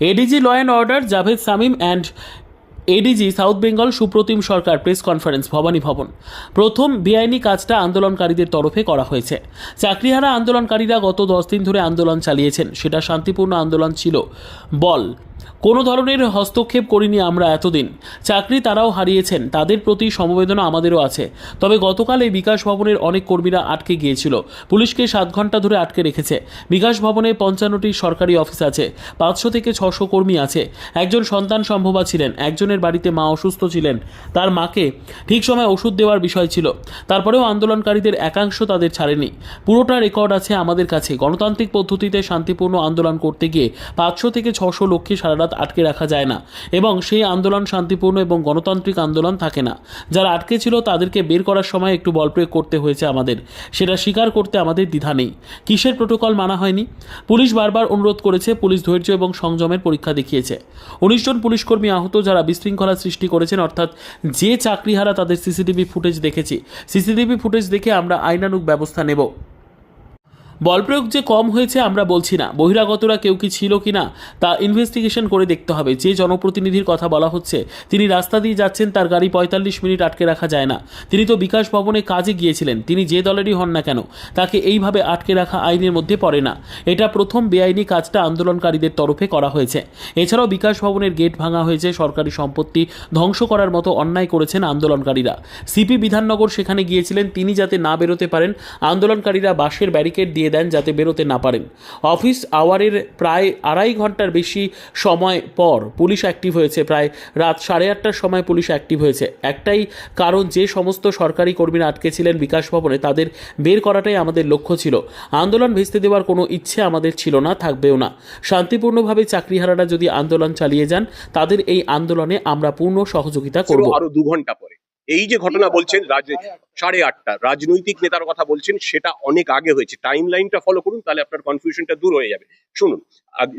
ADG law and order Javed Shamim and ADG south Bengal Supratim Sarkar press conference Bhabani Bhavan প্রথম বেআইনি কাজটা আন্দোলনকারীদের তরফে করা হয়েছে। চাকরিহারা আন্দোলনকারীরা গত দশ দিন ধরে আন্দোলন চালিয়েছেন। সেটা শান্তিপূর্ণ আন্দোলন ছিল। বল কোনো ধরনের হস্তক্ষেপ করিনি আমরা এতদিন। চাকরি তারাও হারিয়েছেন, তাদের প্রতি সমবেদনা আমাদেরও আছে। তবে গতকাল এই বিকাশ ভবনের অনেক কর্মীরা আটকে গিয়েছিল। পুলিশকে সাত ঘণ্টা ধরে আটকে রেখেছে। বিকাশ ভবনে পঞ্চান্নটি সরকারি অফিস আছে, পাঁচশো থেকে ছশো কর্মী আছে। একজন সন্তান সম্ভবা ছিলেন, একজনের বাড়িতে মা অসুস্থ ছিলেন। তার মাকে ঠিক সময় ওষুধ দেওয়ার বিষয় ছিল। তারপরেও আন্দোলনকারীদের একাংশ তাদের ছাড়েনি। পুরোটা রেকর্ড আছে আমাদের কাছে। গণতান্ত্রিক পদ্ধতিতে শান্তিপূর্ণ আন্দোলন করতে গিয়ে পাঁচশো থেকে ছশো লোককে সারা রাত আটকে রাখা যায় না এবং সেই আন্দোলন শান্তিপূর্ণ এবং গণতান্ত্রিক আন্দোলন থাকে না। যারা আটকে ছিল তাদেরকে বের করার সময় একটু বল প্রয়োগ করতে হয়েছে আমাদের। সেটা স্বীকার করতে আমাদের দ্বিধা নেই। কিসের প্রোটোকল মানা হয়নি? পুলিশ বারবার অনুরোধ করেছে, পুলিশ ধৈর্য এবং সংযমের পরীক্ষা দেখিয়েছে। উনিশ জন পুলিশকর্মী আহত যারা বিশৃঙ্খলা সৃষ্টি করেছেন, অর্থাৎ যে চাকরিহারা তাদের সিসিটিভি ফুটেজ দেখেছি, সিসিটিভি ফুটেজ দেখে আমরা আইনানুগ ব্যবস্থা নেব। বল প্রয়োগ যে কম হয়েছে আমরা বলছি না। বহিরাগতরা কেউ কি ছিল কি না তা ইনভেস্টিগেশন করে দেখতে হবে। যে জনপ্রতিনিধির কথা বলা হচ্ছে, তিনি রাস্তা দিয়ে যাচ্ছেন তার গাড়ি পঁয়তাল্লিশ মিনিট আটকে রাখা যায় না। তিনি তো বিকাশ ভবনে কাজে গিয়েছিলেন, তিনি যে দলেরই হন না কেন, তাকে এইভাবে আটকে রাখা আইনের মধ্যে পড়ে না। এটা প্রথম বেআইনি কাজটা আন্দোলনকারীদের তরফে করা হয়েছে। এছাড়াও বিকাশ ভবনের গেট ভাঙা হয়েছে, সরকারি সম্পত্তি ধ্বংস করার মতো অন্যায় করেছেন আন্দোলনকারীরা। সিপি বিধাননগর সেখানে গিয়েছিলেন, তিনি যাতে না বেরোতে পারেন, আন্দোলনকারীরা বাঁশের ব্যারিকেড দিয়ে দেন যাতে বেরোতে না পারেন। অফিস আওয়ারের প্রায় আড়াই ঘণ্টার বেশি সময় পর পুলিশ অ্যাক্টিভ হয়েছে। প্রায় রাত সাড়ে আটটার সময় পুলিশ অ্যাক্টিভ হয়েছে। একটাই কারণ যে সমস্ত সরকারি কর্মীরা আটকে ছিলেন বিকাশ ভবনে তাদের বের করাটাই আমাদের লক্ষ্য ছিল। আন্দোলন ভেস্তে দেওয়ার কোনো ইচ্ছে আমাদের ছিল না থাকবেও না। শান্তিপূর্ণভাবে চাকরিহারারা যদি আন্দোলন চালিয়ে যান তাদের এই আন্দোলনে আমরা পূর্ণ সহযোগিতা করব। আরও দু ঘণ্টা পরে। এই যে ঘটনা বলছেন রাজ সাড়ে আটটা, রাজনৈতিক নেতার কথা বলছেন, সেটা অনেক আগে হয়েছে। টাইম লাইনটা ফলো করুন, তাহলে আপনার কনফিউশনটা দূর হয়ে যাবে। শুনুন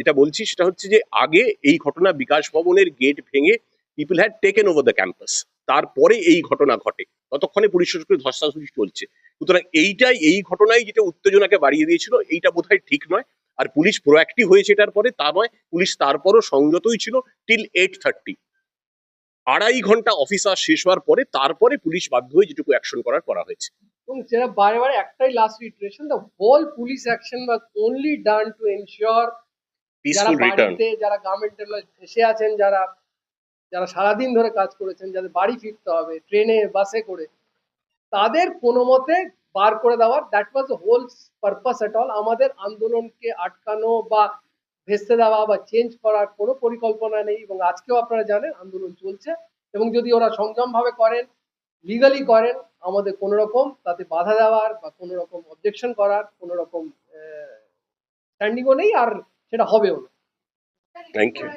এটা বলছি, সেটা হচ্ছে যে আগে এই ঘটনা বিকাশ ভবনের গেট ভেঙে people had taken over the campus তারপরে এই ঘটনা ঘটে। ততক্ষণে পুলিশ সরকারের ধস্তাধস্তি চলছে। সুতরাং এইটাই, এই ঘটনাই যেটা উত্তেজনাকে বাড়িয়ে দিয়েছিল, এইটা বোধহয় ঠিক নয়। আর পুলিশ প্রোঅ্যাক্টিভ হয়েছে এটার পরে, তা নয়, পুলিশ তারপরও সংযতই ছিল টিল এইট থার্টি আড়াই ঘণ্টা অফিসার শেষ হওয়ার পরে তারপরে পুলিশ বাধ্য হয়ে যেটুকু অ্যাকশন করার করা হয়েছে। এবং সেটা বারে বারে একটাই last iteration the whole police action was only done to ensure যারা পিসফুল রিটার্ন বাড়িতে যারা গভর্নমেন্টের ফেসে আছেন যারা যারা সারাদিন ধরে কাজ করেছেন যাদের বাড়ি ফিরতে হবে ট্রেনে বাসে করে তাদের কোনো মতে বার করে দেওয়ার that was the whole purpose at all আমাদের আন্দোলনকে আটকানো বা ভেস্তে দেওয়া বা চেঞ্জ করার কোনো পরিকল্পনা নেই এবং আজকেও আপনারা জানেন আন্দোলন চলছে এবং যদি ওরা সংযম ভাবে করেন লিগালি করেন, আমাদের কোনো রকম তাতে বাধা দেওয়ার বা কোনো রকম অবজেকশন করার কোনো রকম স্ট্যান্ডিংও নেই আর সেটা হবেও না। Thank you